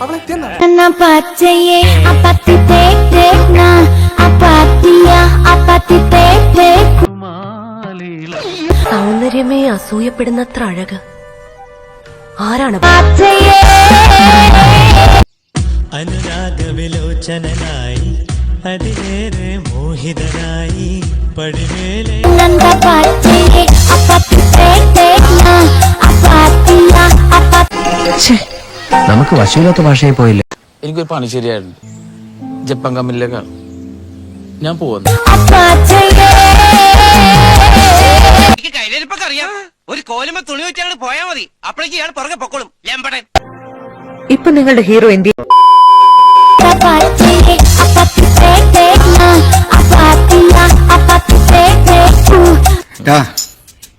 അവളെത്തിയെന്നാ? സൗന്ദര്യമേ അസൂയപ്പെടുന്നത്ര അഴക്. ആരാണ്? അനുരാഗ അനുരാഗവിലോചനായി അതിലേറെ മോഹിതനായി പടിമേലെ നമുക്ക് വശമില്ലാത്ത ഭാഷയിൽ പോയില്ല? എനിക്കൊരു പണി ശരിയായിരുന്നു ജപ്പാൻ കമ്പനിയിലേക്കാണ്. ഞാൻ പോവുന്നു. എനിക്ക് കയ്യിലിരിപ്പൊക്കെ അറിയാം. ഒരു കോലുമ തുണി വെച്ചാണ് പോയാ മതി. അപ്പോഴേക്ക് ഇയാൾ പുറകെ പൊക്കോളും. ലെമ്പടൻ ഇപ്പൊ നിങ്ങളുടെ ഹീറോ എന്തി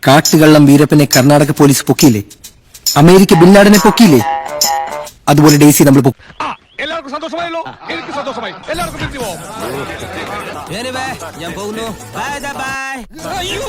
കാട്ടുകള്ളം വീരപ്പനെ കർണാടക പോലീസ് പൊക്കിയില്ലേ? അമേരിക്ക ബിൻലാഡനെ പൊക്കിയില്ലേ? അതുപോലെ ഡേസി നമ്മൾ എല്ലാവർക്കും സന്തോഷമായല്ലോ. എനിക്ക് സന്തോഷമായി. എല്ലാവർക്കും തിരിച്ചു പോകും ഞാൻ പോകുന്നു. ബൈ ബൈ അയ്യോ